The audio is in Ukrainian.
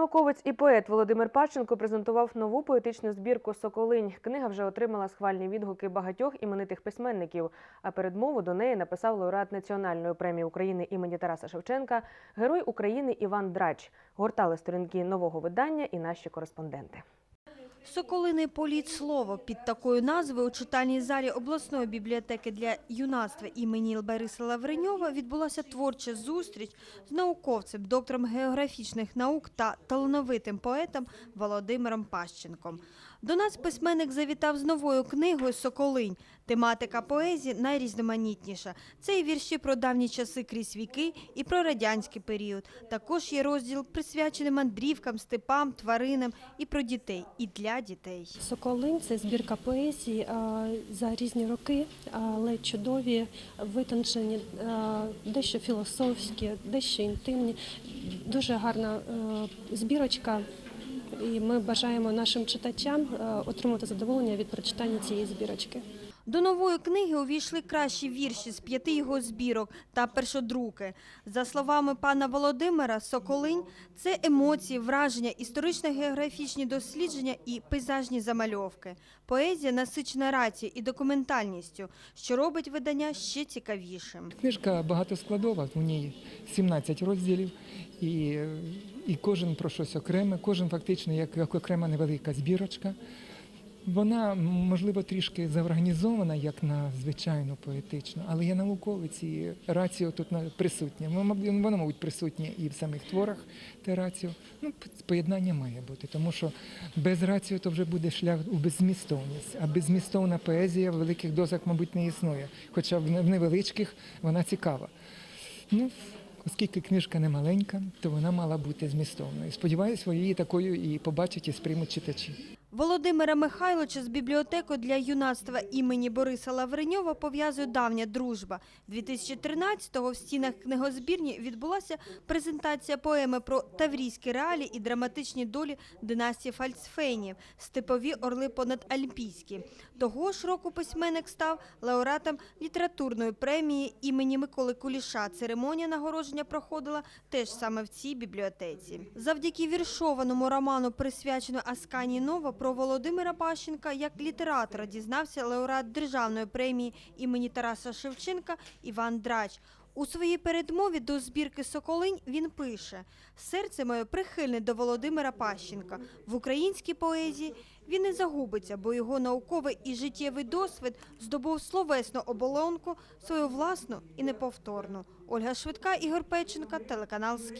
Науковець і поет Володимир Паченко презентував нову поетичну збірку Соколинь. Книга вже отримала схвальні відгуки багатьох іменитих письменників. А передмову до неї написав лауреат Національної премії України імені Тараса Шевченка, герой України Іван Драч. Гортали сторінки нового видання і наші кореспонденти. Соколиний політ слово під такою назвою у читальній залі обласної бібліотеки для юнацтва імені Бориса Лавреньова відбулася творча зустріч з науковцем, доктором географічних наук та талановитим поетом Володимиром Пащенком. До нас письменник завітав з новою книгою Соколинь. Тематика поезії найрізноманітніша. Це і вірші про давні часи крізь віки і про радянський період. Також є розділ присвячений мандрівкам, степам, тваринам і про дітей, і для дітей. Соколинь це збірка поезії за різні роки, але чудові, витончені, дещо філософські, дещо інтимні. Дуже гарна е, збірочка. І ми бажаємо нашим читачам е, отримати задоволення від прочитання цієї збірочки. До нової книги увійшли кращі вірші з п'яти його збірок та першодруки. За словами пана Володимира, Соколинь – це емоції, враження, історично-географічні дослідження і пейзажні замальовки. Поезія насичена рацією і документальністю, що робить видання ще цікавішим. Книжка багатоскладова, у ній 17 розділів, і, і кожен про щось окреме, кожен фактично як, як окрема невелика збірочка. Вона, можливо, трішки заорганізована, як на звичайну поетичну, але є науковець і раціо тут на- присутнє. Воно, мабуть, присутнє і в самих творах те раціо. Ну, поєднання має бути, тому що без раціо то вже буде шлях у беззмістовність. А беззмістовна поезія в великих дозах, мабуть, не існує. Хоча в невеличких вона цікава. Ну, оскільки книжка не маленька, то вона мала бути змістовною. Сподіваюсь, ви її такою і побачать, і сприймуть читачі. Володимира Михайловича з бібліотекою для юнацтва імені Бориса Лавреньова пов'язує давня дружба. 2013-го в стінах книгозбірні відбулася презентація поеми про таврійські реалії і драматичні долі династії Фальцфейнів «Степові орли понад Альпійські». Того ж року письменник став лауреатом літературної премії імені Миколи Куліша. Церемонія нагородження проходила теж саме в цій бібліотеці. Завдяки віршованому роману, присвяченому Аскані Нова, про Володимира Пащенка як літератора дізнався лауреат державної премії імені Тараса Шевченка Іван Драч. У своїй передмові до збірки Соколинь він пише: серце моє прихильне до Володимира Пащенка. В українській поезії він не загубиться, бо його науковий і життєвий досвід здобув словесну оболонку, свою власну і неповторну. Ольга Швидка, Ігор Печенка, телеканал Скі.